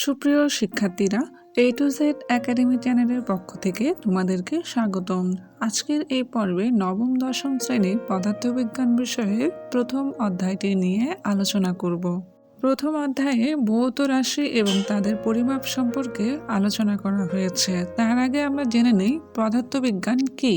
সুপ্রিয় শিক্ষার্থীরা এ to Z academy চ্যানেলের পক্ষ থেকে তোমাদেরকে স্বাগতম। আজকের এই পর্বে নবম, দশম শ্রেণির পদার্থবিজ্ঞান বিষয়ের প্রথম অধ্যায়টি নিয়ে আলোচনা করব। প্রথম অধ্যায়ে ভৌত রাশি এবং তাদের পরিমাপ সম্পর্কে আলোচনা করা হয়েছে। তার আগে আমরা জেনে নিই পদার্থবিজ্ঞান কি।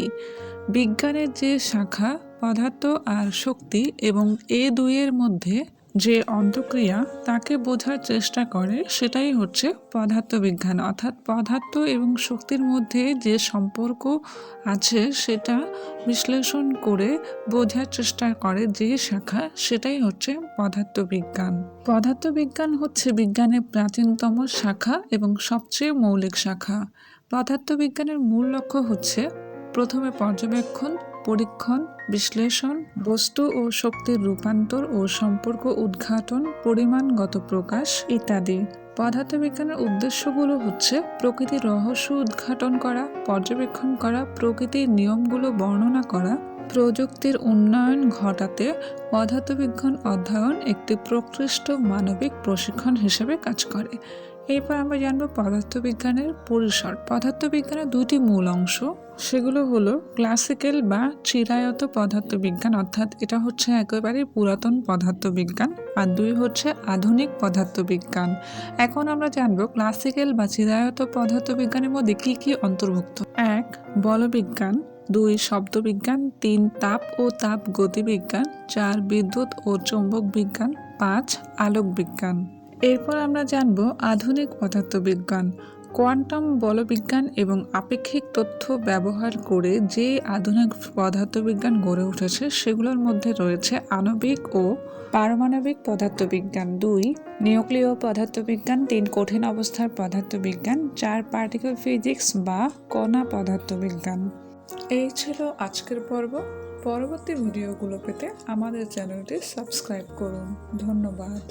বিজ্ঞানের যে শাখা, পদার্থ আর শক্তি এবং এ দুইয়ের মধ্যে যে অন্তক্রিয়া তাকে বোঝার চেষ্টা করে সেটাই হচ্ছে পদার্থবিজ্ঞান। অর্থাৎ পদার্থ এবং শক্তির মধ্যে যে সম্পর্ক আছে সেটা বিশ্লেষণ করে বোঝার চেষ্টা করে যে শাখা, সেটাই হচ্ছে পদার্থবিজ্ঞান। পদার্থবিজ্ঞান হচ্ছে বিজ্ঞানের প্রাচীনতম শাখা এবং সবচেয়ে মৌলিক শাখা। পদার্থবিজ্ঞানের মূল লক্ষ্য হচ্ছে প্রথমে পর্যবেক্ষণ পরীক্ষণ, বিশ্লেষণ, বস্তু ও শক্তির রূপান্তর ও সম্পর্ক উদ্ঘাটন, পরিমাণগত প্রকাশ ইত্যাদি। পদার্থবিজ্ঞানের উদ্দেশ্যগুলো হচ্ছে প্রকৃতির রহস্য উদ্ঘাটন করা, পর্যবেক্ষণ করা, প্রকৃতির নিয়মগুলো বর্ণনা করা, প্রযুক্তির উন্নয়ন ঘটাতে পদার্থবিজ্ঞান অধ্যয়ন একটি প্রকৃষ্ট মানবিক প্রশিক্ষণ হিসেবে কাজ করে। এরপর আমরা জানব পদার্থবিজ্ঞানের পরিসর। পদার্থবিজ্ঞানের দুটি মূল অংশ, সেগুলো হলো ক্লাসিক্যাল বা চিরায়ত পদার্থবিজ্ঞান, অর্থাৎ এটা হচ্ছে একেবারে পুরাতন পদার্থবিজ্ঞান, আর দুই হচ্ছে আধুনিক পদার্থবিজ্ঞান। এখন আমরা জানব ক্লাসিক্যাল বা চিরায়ত পদার্থবিজ্ঞানের মধ্যে কি কি অন্তর্ভুক্ত? এক, বলবিজ্ঞান। দুই, শব্দবিজ্ঞান। তিন, তাপ ও তাপ গতিবিজ্ঞান চার, বিদ্যুৎ ও চৌম্বক বিজ্ঞান পাঁচ আলোক বিজ্ঞান এরপর আমরা জানব আধুনিক পদার্থবিজ্ঞান, কোয়ান্টাম বলবিজ্ঞান এবং আপেক্ষিক তথ্য ব্যবহার করে যে আধুনিক পদার্থবিজ্ঞান গড়ে উঠেছে সেগুলোর মধ্যে রয়েছে আণবিক ও পারমাণবিক পদার্থবিজ্ঞান দুই, নিউক্লিয় পদার্থবিজ্ঞান তিন, কঠিন অবস্থার পদার্থবিজ্ঞান চার পার্টিকেল ফিজিক্স বা কণা পদার্থবিজ্ঞান। এই ছিল আজকের পর্ব। পরবর্তী ভিডিওগুলো পেতে আমাদের চ্যানেলটি সাবস্ক্রাইব করুন। ধন্যবাদ।